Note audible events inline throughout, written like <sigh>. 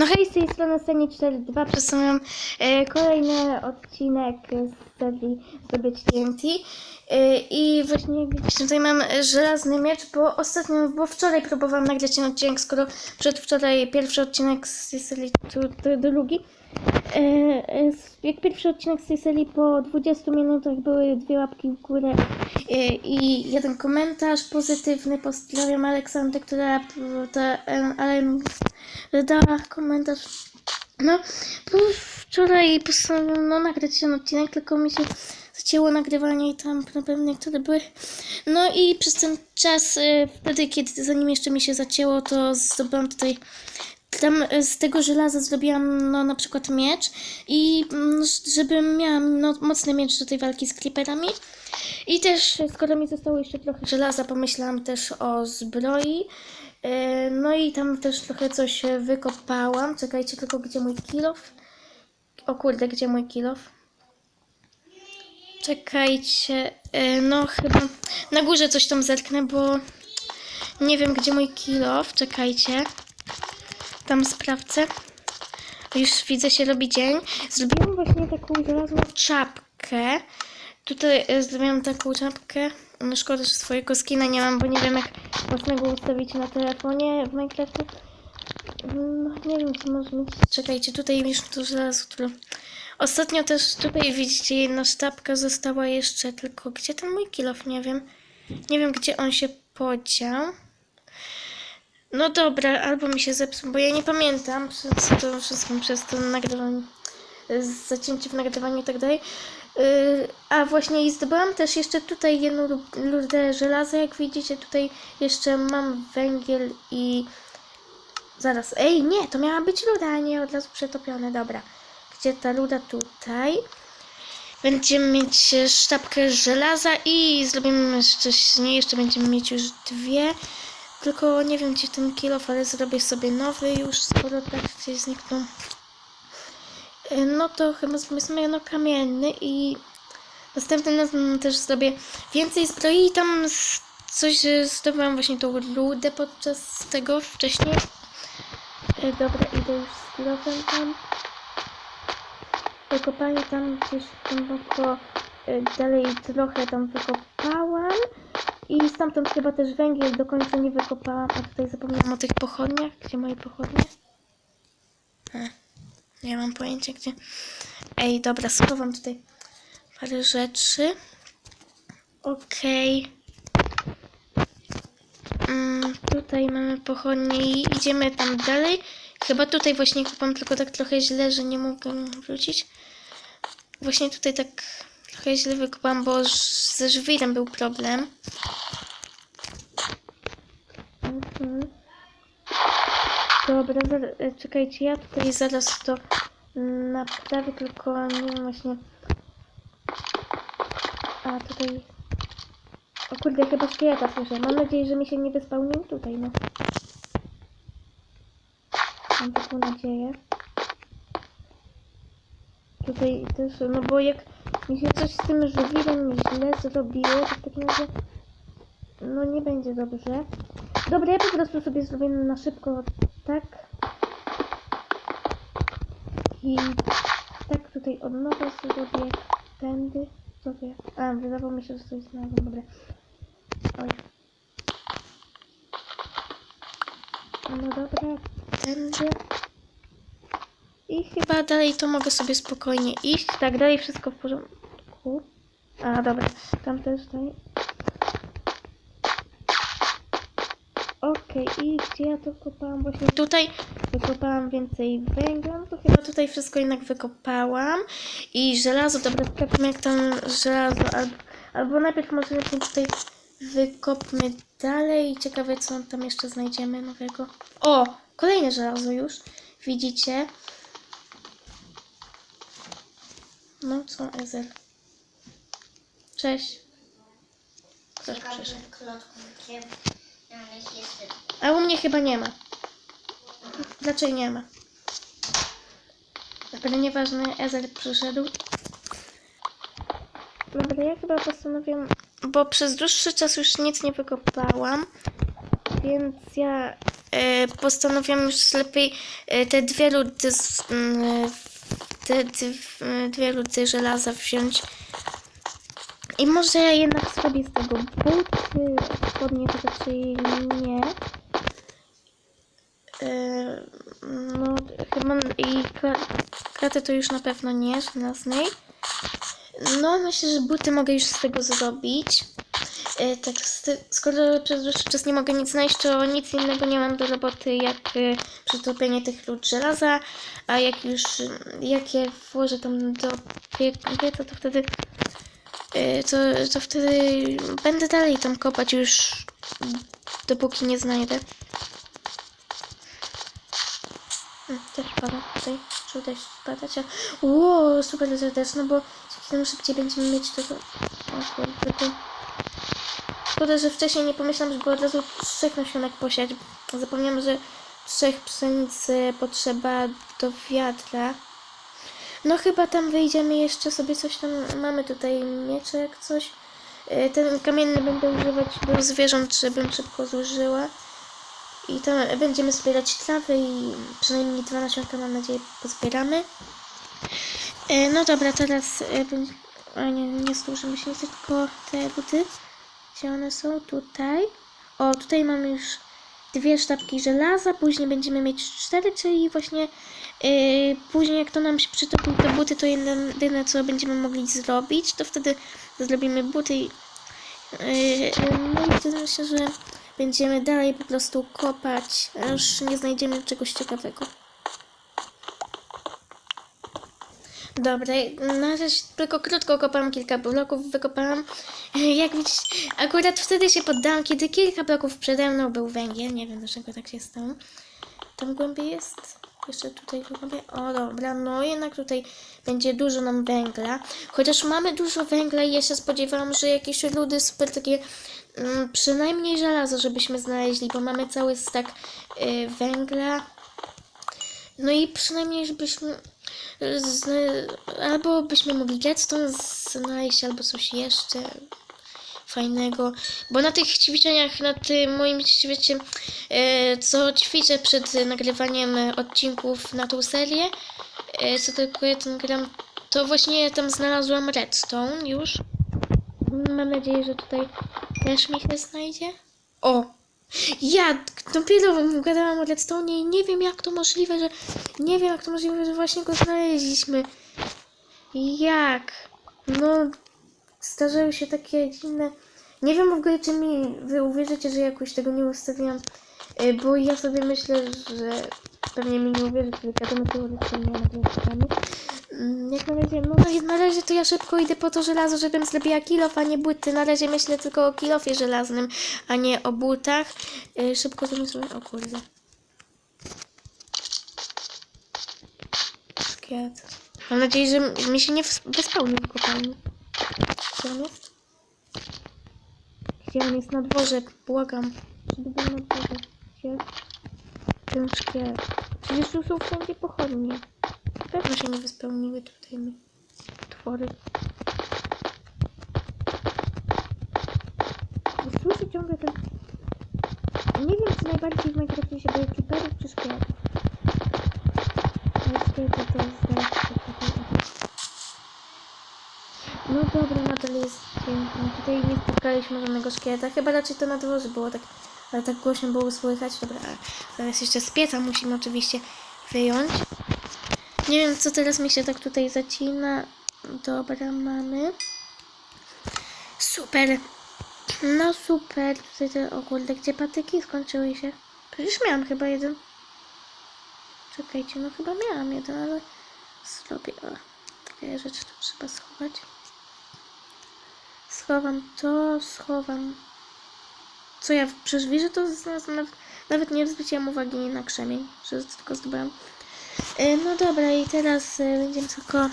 No hej, z tej strony Seni 42 przedstawiam e, kolejny odcinek z serii Zdobyć TNT e, i właśnie tutaj mam żelazny miecz, bo ostatnio, bo wczoraj próbowałam nagrać ten odcinek, skoro przedwczoraj pierwszy odcinek z tej serii, drugi. E, s- jak pierwszy odcinek z tej serii po 20 minutach były dwie łapki w górę i jeden komentarz pozytywny, pozdrawiam Aleksandrę, która dała komentarz. No, bo wczoraj postanowiłam no, nagrać ten odcinek, tylko mi się zacięło nagrywanie i tam pewnie niektóre były. No i przez ten czas, e, wtedy kiedy zanim jeszcze mi się zacięło, to zdobyłam tutaj tam e, z tego żelaza zrobiłam no, na przykład miecz i mm, żeby miałam no, mocny miecz do tej walki z creeperami. I też, skoro mi zostało jeszcze trochę żelaza, pomyślałam też o zbroi. E, No i tam też trochę coś wykopałam. Czekajcie tylko, gdzie mój kilof? O kurde, gdzie mój kilof? Czekajcie, e, no chyba na górze coś tam zerknę, bo nie wiem, gdzie mój kilof. Czekajcie, tam sprawdzę. Już widzę, się robi dzień. Zrobiłam właśnie taką żelazną czapkę. Tutaj e, zrobiłam taką czapkę. No szkoda, że swojego skina nie mam, bo nie wiem jak własnego ustawić na telefonie w Minecrafcie. No, nie wiem, co może mieć. Czekajcie, tutaj już to żelazo, które... Ostatnio też tutaj widzicie, jedna sztabka została jeszcze, tylko gdzie ten mój kilof? Nie wiem. Nie wiem, gdzie on się podział. No dobra, albo mi się zepsuł, bo ja nie pamiętam przez to wszystkim, przez to nagrywanie, zacięcie w nagrywaniu i tak dalej. Yy, a właśnie i zdobyłam też jeszcze tutaj jedną lu- ludę żelaza, jak widzicie tutaj jeszcze mam węgiel i zaraz, ej nie, to miała być ruda, a nie od razu przetopione, dobra. Gdzie ta ruda tutaj? Będziemy mieć sztabkę żelaza i zrobimy jeszcze, nie, jeszcze będziemy mieć już dwie. Tylko nie wiem gdzie ten kilof, ale zrobię sobie nowy już, skoro gdzieś zniknął. E, No to chyba zrobimy no kamienny i następnym razem też zrobię więcej zbroi i tam coś zdobyłam właśnie tą rudę podczas tego wcześniej. E, Dobra, idę już z kilofem tam. Wykopanie tam gdzieś głęboko e, dalej trochę tam wykopałam. I stamtąd chyba też węgiel do końca nie wykopałam, a tutaj zapomniałam o tych pochodniach. Gdzie moje pochodnie? E, nie mam pojęcia gdzie. Ej, dobra, schowam tutaj parę rzeczy. Okej. Mm, tutaj mamy pochodnie i idziemy tam dalej. Chyba tutaj właśnie kupam tylko tak trochę źle, że nie mogę wrócić. Właśnie tutaj tak trochę źle wykopałam, bo ze żwirem był problem. Dobra, e, czekajcie, ja tutaj zaraz to naprawię, tylko nie wiem właśnie... A, tutaj... O kurde, chyba szkieleta słyszę. Mam nadzieję, że mi się nie wyspałnił tutaj, no. Mam taką nadzieję. Tutaj też, no bo jak mi się coś z tym żywilem źle zrobiło, to w takim razie no nie będzie dobrze. Dobra, ja po prostu sobie zrobię na szybko tak. I tak tutaj od nowa zrobię tędy. Sobie. A, wydawało mi się, że coś znalazłam. Dobra. Oj. No dobra, tędy. I chyba dalej to mogę sobie spokojnie iść. Tak, dalej wszystko w porządku. A, dobra, tam też dalej. Okej, i gdzie ja to kopałam? Właśnie tutaj wykopałam więcej węgla, no to chyba tutaj wszystko jednak wykopałam. I żelazo, dobra, sprawdźmy jak tam żelazo, albo, albo najpierw może lepiej tutaj wykopmy dalej. Ciekawe co tam jeszcze znajdziemy nowego. O, kolejne żelazo już, widzicie? No co, Ezel? Cześć. Ktoś przyszedł. A u mnie chyba nie ma. Raczej nie ma. Ale nieważne, Ezel przyszedł. Dobra, ja chyba postanowiłam, bo przez dłuższy czas już nic nie wykopałam, więc ja e, postanowiłam już lepiej e, te dwie ludy, mm, te dw- dwie ludy żelaza wziąć. I może jednak zrobię z tego buty, spodnie to raczej nie. E, no, chyba i kra- kratę to już na pewno nie, żelaznej. No, myślę, że buty mogę już z tego zrobić. E, tak, skoro przez dłuższy czas nie mogę nic znaleźć, to nic innego nie mam do roboty, jak e, przytopienie tych lód żelaza, a jak już, jak je włożę tam do pie- pieca, to wtedy, to, to wtedy będę dalej tam kopać już, dopóki nie znajdę. Też pada tutaj, czy też spadać. Ło, super też, no bo dzięki temu szybciej będziemy mieć to, to... O kurde, to... Szkoda, że wcześniej nie pomyślałam, żeby od razu trzech nasionek posiać. Zapomniałam, że trzech pszenic e, potrzeba do wiadra. No chyba tam wyjdziemy jeszcze sobie coś tam. Mamy tutaj mieczek, coś. E, Ten kamienny będę używać do zwierząt, żebym szybko zużyła. I tam będziemy zbierać trawy i przynajmniej dwa nasionka mam nadzieję pozbieramy. E, No dobra, teraz e. A nie, nie się tylko te buty. Gdzie one są? Tutaj. O, tutaj mamy już dwie sztabki żelaza, później będziemy mieć cztery, czyli właśnie yy, później jak to nam się przytopi te buty, to jedyne co będziemy mogli zrobić, to wtedy zrobimy buty i yy, no i wtedy myślę, że będziemy dalej po prostu kopać, aż nie znajdziemy czegoś ciekawego. Dobra, na razie tylko krótko kopałam kilka bloków, wykopałam. <laughs> Jak widzicie, akurat wtedy się poddałam, kiedy kilka bloków przede mną był węgiel. Nie wiem dlaczego tak się stało. Tam głębiej jest. Jeszcze tutaj głębiej. O dobra, no jednak tutaj będzie dużo nam węgla. Chociaż mamy dużo węgla i ja się spodziewałam, że jakieś ludy super takie mm, przynajmniej żelazo, żebyśmy znaleźli, bo mamy cały stak y, węgla. No i przynajmniej, żebyśmy z, albo byśmy mogli redstone znaleźć, albo coś jeszcze fajnego. Bo na tych ćwiczeniach, na tym moim świecie, e, co ćwiczę przed nagrywaniem odcinków na tą serię, e, co tylko jeden gram, to właśnie tam znalazłam redstone już. Mam nadzieję, że tutaj też mi się znajdzie. O! Ja dopiero gadałam o Redstone i nie wiem jak to możliwe, że nie wiem jak to możliwe, że właśnie go znaleźliśmy. Jak? No, zdarzały się takie dziwne... Nie wiem w ogóle, czy mi wy uwierzycie, że jakoś tego nie ustawiłam, y, bo ja sobie myślę, że pewnie mi nie uwierzycie, wiadomo, to Redstone nie nagrywamy. Mm, Jak na razie, no na- na razie to ja szybko idę po to żelazo, żebym zrobiła kilof, a nie buty. Na razie myślę tylko o kilofie żelaznym, a nie o butach. Yy, szybko to zrobię. O kurde. Szkielet. Mam nadzieję, że mi się nie wyspełnił w kopalni. Gdzie on jest? Gdzie on jest? Na dworze. Błagam. Żeby był na dworze. Gdzie? Ten szkielet. Przecież tu są wszędzie pochodnie. Pewno się nie wyspełniły tutaj mi twory. Słyszę ciągle ten... Nie wiem, czy najbardziej w Minecrafcie się boję creeperów czy szkieletów. Ale szkielety to się takie... No dobra, nadal jest pięknie. Tutaj nie spotkaliśmy żadnego szkieleta. Chyba raczej to na dworze było tak... Ale tak głośno było słychać. Dobra, zaraz jeszcze z pieca musimy oczywiście wyjąć. Nie wiem, co teraz mi się tak tutaj zacina. Dobra, mamy. Super. No super. Tutaj te, o kurde, gdzie patyki skończyły się? Przecież miałam chyba jeden. Czekajcie, no chyba miałam jeden, ale zrobię. O, takie rzeczy tu trzeba schować. Schowam to, schowam. Co ja przez wieżę to znalazłam, nawet, nawet nie zwróciłam uwagi na krzemień, że tylko zdobyłam. E, No dobra, i teraz e, będziemy tylko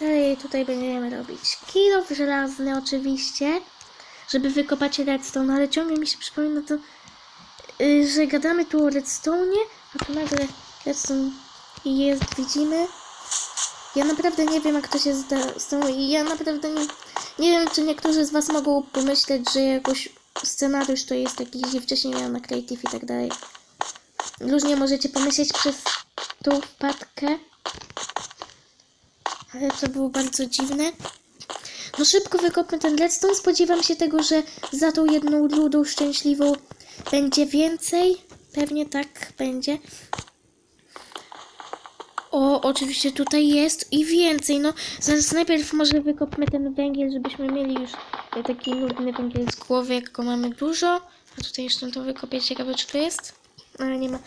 dalej tutaj będziemy robić kilof żelazny oczywiście, żeby wykopać redstone, ale ciągle mi się przypomina to, y, że gadamy tu o redstone, a tu nagle redstone jest, widzimy. Ja naprawdę nie wiem, jak to się tą i ja naprawdę nie, nie wiem, czy niektórzy z Was mogą pomyśleć, że jakoś scenariusz to jest taki, gdzie wcześniej miałam na Creative i tak dalej. Różnie możecie pomyśleć przez tą wpadkę. Ale to było bardzo dziwne. No szybko wykopmy ten redstone. Spodziewam się tego, że za tą jedną rudą szczęśliwą będzie więcej. Pewnie tak będzie. O, oczywiście tutaj jest i więcej. No, zaraz najpierw może wykopmy ten węgiel, żebyśmy mieli już e, taki nudny węgiel z głowy, jak go mamy dużo. A tutaj jeszcze to wykopię. Ciekawe, czy to jest? Ale nie ma.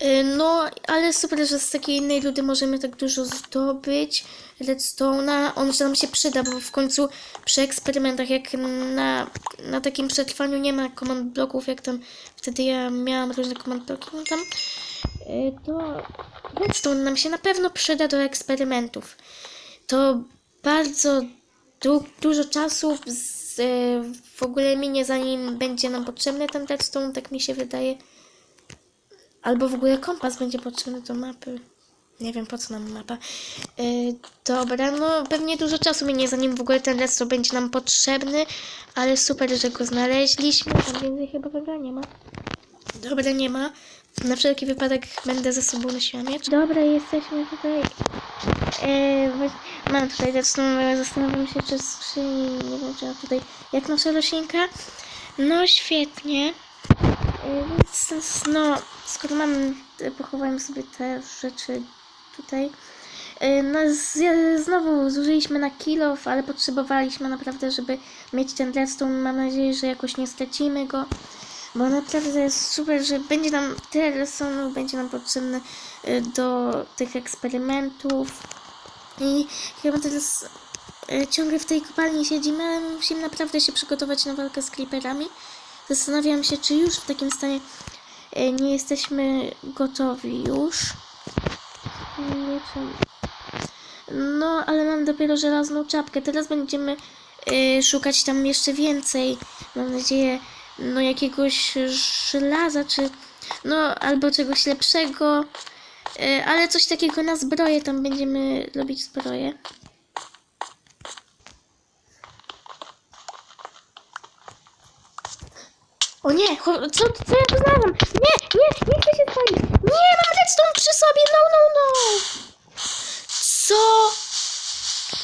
E, No, ale super, że z takiej innej rudy możemy tak dużo zdobyć. Redstone'a, on nam się przyda, bo w końcu przy eksperymentach, jak na, na takim przetrwaniu nie ma command bloków, jak tam wtedy ja miałam różne command bloki, no tam, y, to redstone nam się na pewno przyda do eksperymentów. To bardzo du dużo czasu z, y, w ogóle minie, zanim będzie nam potrzebny ten redstone, tak mi się wydaje. Albo w ogóle kompas będzie potrzebny do mapy. Nie wiem po co nam mapa. Yy, dobra, no pewnie dużo czasu minie, zanim w ogóle ten redstone będzie nam potrzebny, ale super, że go znaleźliśmy. Tam więcej chyba węgla nie ma. Dobra, nie ma. Na wszelki wypadek będę ze sobą nosiła miecz. Dobra, jesteśmy tutaj. Yy, mam tutaj redstone, zastanawiam się, czy skrzyni, nie wiem, czy ja tutaj, jak nasza roślinka. No świetnie. Więc no, skoro mam, pochowałem sobie te rzeczy tutaj. Yy, No, z, znowu zużyliśmy na kilof, ale potrzebowaliśmy naprawdę, żeby mieć ten redstone. Mam nadzieję, że jakoś nie stracimy go, bo naprawdę jest super, że będzie nam tyle redstone'u, będzie nam potrzebny do tych eksperymentów. I chyba teraz ciągle w tej kopalni siedzimy, ale musimy naprawdę się przygotować na walkę z creeperami. Zastanawiam się, czy już w takim stanie e, nie jesteśmy gotowi już. Nie wiem. No, ale mam dopiero żelazną czapkę. Teraz będziemy e, szukać tam jeszcze więcej. Mam nadzieję, no jakiegoś żelaza, czy no albo czegoś lepszego. E, ale coś takiego na zbroję, tam będziemy robić zbroję. O nie, co, co ja tu znalazłam? Nie, nie, nie chcę się spalić. Nie, mam redstone przy sobie, no, no, no. Co?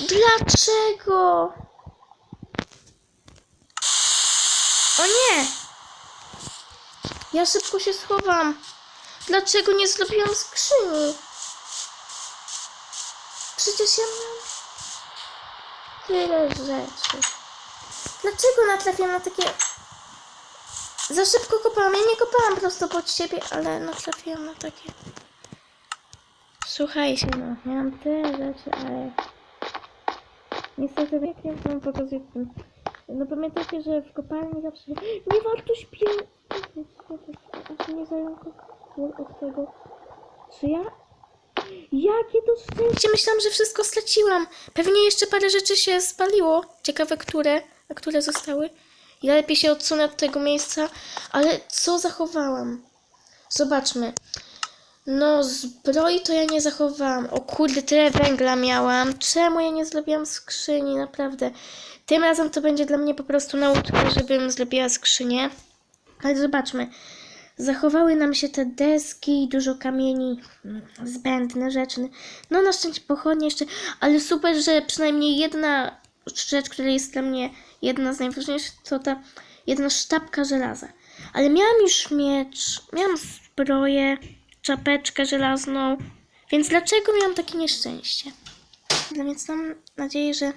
Dlaczego? O nie. Ja szybko się schowam. Dlaczego nie zrobiłam skrzyni? Przecież ja mam tyle rzeczy. Dlaczego natrafiam na takie za szybko kopałam. Ja nie kopałam prosto pod siebie, ale natrafiłam na takie. Słuchajcie, no, miałam te rzeczy, ale niestety jak ja wam pokazuję tym. No pamiętajcie, że w kopalni zawsze nie warto śpię. Nie zajął od tego. Czy ja? Jakie to szczęście! Myślałam, że wszystko straciłam. Pewnie jeszcze parę rzeczy się spaliło. Ciekawe, które, a które zostały. Ja lepiej się odsunę od tego miejsca, ale co zachowałam? Zobaczmy. No, zbroi to ja nie zachowałam. O kurde, tyle węgla miałam. Czemu ja nie zrobiłam skrzyni? Naprawdę. Tym razem to będzie dla mnie po prostu nauczka, żebym zrobiła skrzynię. Ale zobaczmy. Zachowały nam się te deski, dużo kamieni zbędne, rzeczy. No na szczęście pochodnie jeszcze, ale super, że przynajmniej jedna rzecz, która jest dla mnie jedna z najważniejszych, to ta jedna sztabka żelaza. Ale miałam już miecz, miałam zbroję, czapeczkę żelazną, więc dlaczego miałam takie nieszczęście? No więc mam nadzieję, że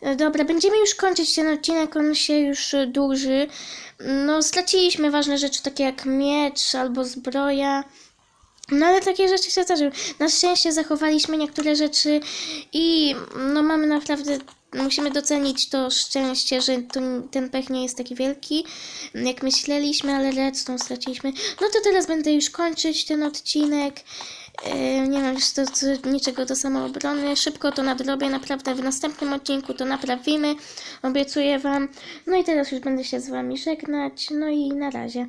E, Dobra, będziemy już kończyć ten odcinek, on się już dłuży. No, straciliśmy ważne rzeczy takie jak miecz albo zbroja. No ale takie rzeczy się zdarzyły. Na szczęście zachowaliśmy niektóre rzeczy i no mamy naprawdę, musimy docenić to szczęście, że to, ten pech nie jest taki wielki, jak myśleliśmy, ale redstone straciliśmy. No to teraz będę już kończyć ten odcinek. Yy, nie mam już to, to, niczego do samoobrony. Szybko to nadrobię, naprawdę w następnym odcinku to naprawimy. Obiecuję Wam. No i teraz już będę się z Wami żegnać. No i na razie.